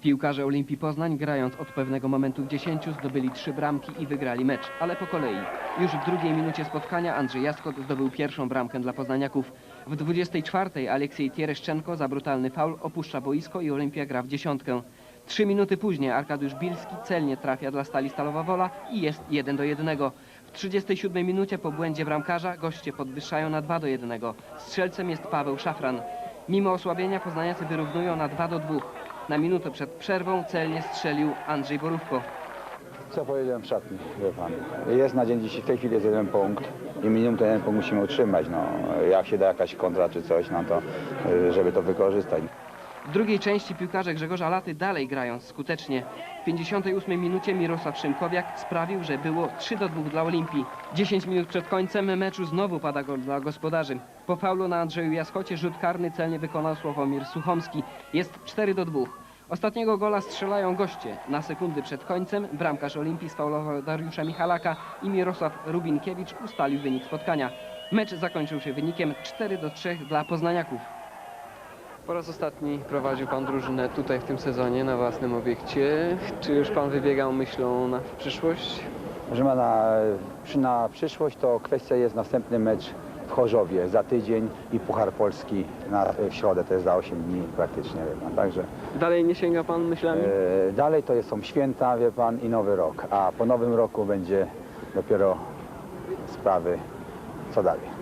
Piłkarze Olimpii Poznań, grając od pewnego momentu w 10, zdobyli trzy bramki i wygrali mecz, ale po kolei. Już w drugiej minucie spotkania Andrzej Jaskot zdobył pierwszą bramkę dla poznaniaków. W 24 Aleksiej Tiereszczenko za brutalny faul opuszcza boisko i Olimpia gra w dziesiątkę. Trzy minuty później Arkadiusz Bilski celnie trafia dla Stali Stalowa Wola i jest 1 do 1. W 37 minucie po błędzie bramkarza goście podwyższają na 2 do 1. Strzelcem jest Paweł Szafran. Mimo osłabienia poznaniacy wyrównują na 2 do 2. Na minutę przed przerwą celnie strzelił Andrzej Borówko. Co powiedziałem w szatni, wie pan. Jest na dzień dzisiaj, w tej chwili jest jeden punkt i minimum ten jeden punkt musimy utrzymać. No, jak się da jakaś kontra czy coś, no to y, żeby to wykorzystać. W drugiej części piłkarze Grzegorza Laty dalej grają skutecznie. W 58 minucie Mirosław Szymkowiak sprawił, że było 3 do 2 dla Olimpii. 10 minut przed końcem meczu znowu pada gol dla gospodarzy. Po faulu na Andrzeju Jaschocie rzut karny celnie wykonał Sławomir Suchomski. Jest 4 do 2. Ostatniego gola strzelają goście. Na sekundy przed końcem bramkarz Olimpii sfaulował Dariusza Michalaka i Mirosław Rubinkiewicz ustalił wynik spotkania. Mecz zakończył się wynikiem 4 do 3 dla poznaniaków. Po raz ostatni prowadził Pan drużynę tutaj w tym sezonie na własnym obiekcie. Czy już Pan wybiegał myślą na przyszłość? Że ma na, przy- na przyszłość to kwestia jest następny mecz w Chorzowie za tydzień i Puchar Polski na, w środę, to jest za 8 dni praktycznie, wie pan. Także Dalej nie sięga Pan myślami? e, dalej to jest, są święta, wie pan, i nowy rok, a po nowym roku będzie dopiero sprawy, co dalej.